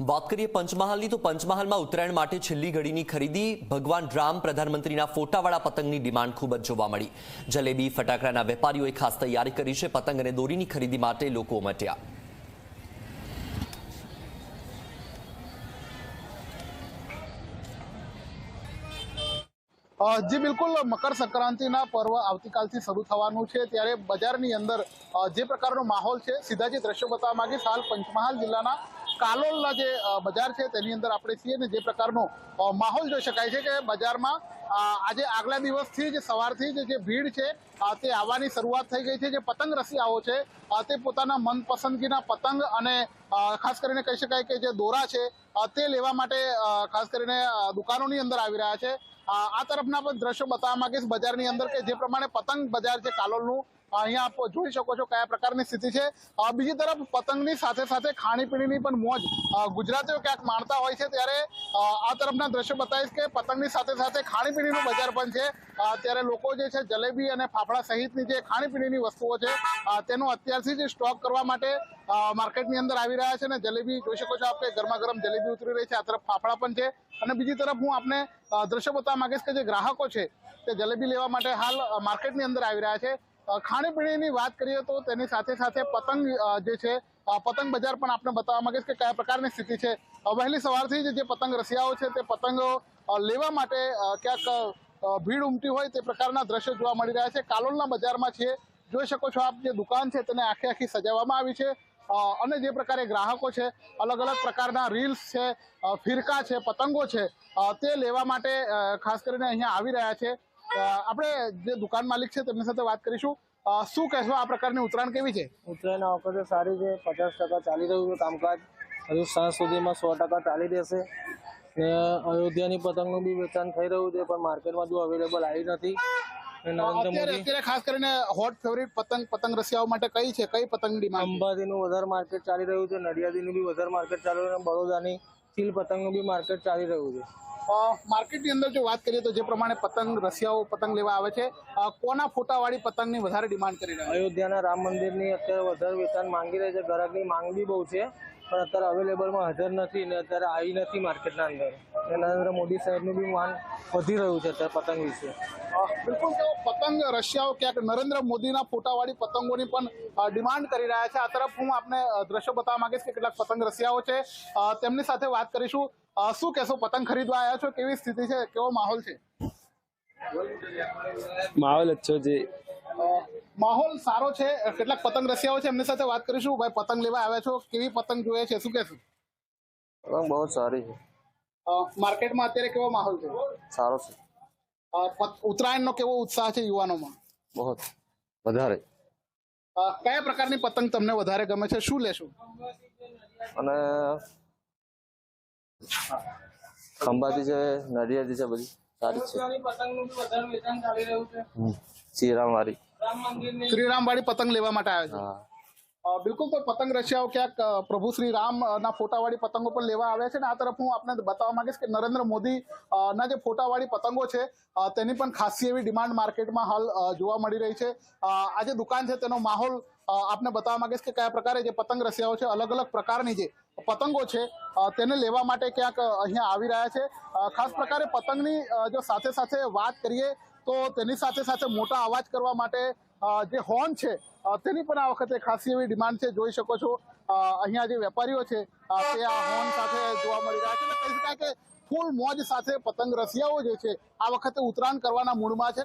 વાત કરીએ પંચમહાલની, તો પંચમહાલમાં ઉત્તરાયણ માટે છેલ્લી ઘડીની ખરીદી, ભગવાન રામ પ્રધાનમંત્રીના ફોટાવાળા પતંગની ડિમાન્ડ ખૂબ જ જોવા મળી. જલેબી, ફટાકડાના વેપારીઓએ ખાસ તૈયારી કરી છે પતંગ અને દોરીની ખરીદી માટે લોકો ઉમટ્યા. જે બિલકુલ, મકર સંક્રાંતિના પર્વ આવતીકાલથી શરૂ થવાનું છે. ત્યારે બજારની અંદર જે પ્રકારનો માહોલ છે, સીધા જે દ્રશ્યો બતાવવા માંગીશ. હાલ પંચમહાલ જિલ્લાના કાલોલના જે બજાર છે, તેની અંદર આપણે છીએ ને જે પ્રકારનો માહોલ જોઈ શકાય છે કે બજારમાં આજે આગલા દિવસથી જ, સવારથી જ જે ભીડ છે તે આવવાની શરૂઆત થઈ ગઈ છે. જે પતંગ રસિયાઓ છે તે પોતાના મનપસંદગીના પતંગ અને ખાસ કરીને કહી શકાય કે જે દોરા છે તે લેવા માટે ખાસ કરીને દુકાનોની અંદર આવી રહ્યા છે. આ તરફના પણ દ્રશ્યો બતાવવા માંગીશ. બજારની અંદર કે જે પ્રમાણે પતંગ બજાર છે, કાલોલનું અહીંયા આપ જોઈ શકો છો કયા પ્રકારની સ્થિતિ છે. બીજી તરફ પતંગની સાથે સાથે ખાણીપીણીની પણ મોજ ગુજરાતીઓ ક્યાંક માણતા હોય છે ત્યારે આ તરફના દ્રશ્યો બતાવીશ કે પતંગની સાથે સાથે ખાણીપીણીનું બજાર પણ છે. ત્યારે લોકો જે છે જલેબી અને ફાફડા સહિતની જે ખાણીપીણીની વસ્તુઓ છે તેનો અત્યારથી જ સ્ટોક કરવા માટે માર્કેટની અંદર આવી રહ્યા છે અને જલેબી જોઈ શકો છો આપણે ગરમા ગરમ જલેબી ઉતરી રહી છે. આ તરફ ફાફડા પણ છે. અને બીજી તરફ હું આપને દ્રશ્ય બતાવવા માંગીશ કે જે ગ્રાહકો છે તે જલેબી લેવા માટે હાલ માર્કેટની અંદર આવી રહ્યા છે. ખાણીપીણીની વાત કરીએ તો તેની સાથે સાથે પતંગ જે છે પતંગ બજાર પણ આપણે બતાવવા માંગીશ કે કયા પ્રકારની સ્થિતિ છે. વહેલી સવારથી જે પતંગ રસિયાઓ છે તે પતંગો લેવા માટે ક્યાંક ભીડ ઉમટી હોય તે પ્રકારના દ્રશ્યો જોવા મળી રહ્યા છે. કાલોલના બજારમાં છીએ. જોઈ શકો છો આપ જે દુકાન છે તેને આખી આખી સજાવવામાં આવી છે. અને જે પ્રકારે ગ્રાહકો છે, અલગ અલગ પ્રકારના રીલ્સ છે ફિરકા છે, પતંગો છે તે લેવા માટે ખાસ કરીને અહીંયા આવી રહ્યા છે. આપણે જે દુકાન માલિક છે તેમની સાથે વાત કરીશું. શું કહેશો આ પ્રકારની ઉત્તરાયણ કેવી છે? ઉત્તરાયણ આ વખતે સારી છે. પચાસ ટકા ચાલી રહ્યું છે કામકાજ. હજુ સાંજ સુધીમાં સો ટકા ચાલી રહેશે ને અયોધ્યાની પતંગનું બી વેચાણ થઈ રહ્યું છે પણ માર્કેટમાં જો અવેલેબલ આવી નથી. ને અત્યારે ખાસ કરીને હોટ ફેવરિટ પતંગ પતંગ રસિયાઓ માટે કઈ છે? કઈ પતંગ ડિમાન્ડ અંબાજીનું વધારે માર્કેટ ચાલી રહ્યું છે નડિયાદીનું બી વધારે માર્કેટ ચાલી રહ્યું છે બરોડાની ચીલ પતંગનું બી માર્કેટ ચાલી રહ્યું છે. માર્કેટની અંદર જો વાત કરીએ તો જે પ્રમાણે પતંગ રસિયાઓ પતંગ લેવા આવે છે કોના ફોટાવાળી પતંગની વધારે ડિમાન્ડ કરી રહ્યા અયોધ્યાના રામ મંદિરની અત્યારે વધારે વેચાણ માંગી રહી છે. ગ્રાહકની માંગ બી બહુ છે. પણ અત્યારે અવેલેબલમાં હાજર નથી ને અત્યારે આવી નથી માર્કેટના અંદર. ને નરેન્દ્ર મોદી સાહેબનું બી માન વધી રહ્યું છે અત્યારે પતંગ વિશે. બિલકુલ તેઓ પતંગ રશિયાઓ ક્યાંક નરેન્દ્ર મોદીના ફોટાવાળી પતંગોની પણ ડિમાન્ડ કરી રહ્યા છે. આ તરફ હું આપને દ્રશ્યો બતાવવા માંગીશ કે કેટલાક પતંગ રશિયાઓ છે. તેમની સાથે વાત કરીશું. શું કહેશો પતંગ ખરીદવા આવ્યા છો? કેવી સ્થિતિ છે? કેવો માહોલ છે? માહોલ જ છો અ, માહોલ સારો છે કેટલાક પતંગ રસિયાઓ છે એમની સાથે વાત કરીશું. ભાઈ પતંગ લેવા આવ્યા છો? કેવી પતંગ જોઈએ છે? શું કહેશું? પતંગ બહુ સારી છે. માર્કેટમાં અત્યારે કેવો માહોલ છે? સારો છે. ઉત્તરાયણનો કેવો ઉત્સાહ છે યુવાનોમાં? બહુ વધારે. કયા પ્રકારની પતંગ તમને વધારે ગમે છે? શું લેશું? અને ખંભાતી છે નડિયાદી છે બધી. સારી છે. હમ. શ્રીરામવાળી પતંગ લેવા માટે આવે છે. બિલકુલ તો પતંગ રશિયાઓ ક્યાંક પ્રભુ શ્રી રામ ના ફોટાવાળી પતંગો પણ લેવા આવ્યા છે ને આ તરફ હું આપને બતાવવા માંગીશ કે નરેન્દ્ર મોદી ના જે ફોટાવાળી પતંગો છે તેની પણ ખાસી એવી ડિમાન્ડ માર્કેટમાં હાલ જોવા મળી રહી છે. આ જે દુકાન છે તેનો માહોલ આપને બતાવવા માંગીશ કે કયા પ્રકારે જે પતંગ રશિયાઓ છે અલગ અલગ પ્રકારની જે પતંગો છે તેને લેવા માટે ક્યાંક અહીંયા આવી રહ્યા છે. ખાસ પ્રકારે પતંગની જો સાથે સાથે વાત કરીએ તો તેની સાથે સાથે મોટા અવાજ કરવા માટે જે હોર્ન છે તેની પણ આ વખતે ખાસી એવી ડિમાન્ડ છે, જોઈ શકો છો. અહીંયા જે વેપારીઓ છે તે આ હોર્ન સાથે જોવા મળી રહ્યા છે. કહી શકાય કે ફૂલ મોજ સાથે પતંગ રસિયાઓ જે છે, આ વખતે ઉત્તરાયણ કરવાના મૂડમાં છે.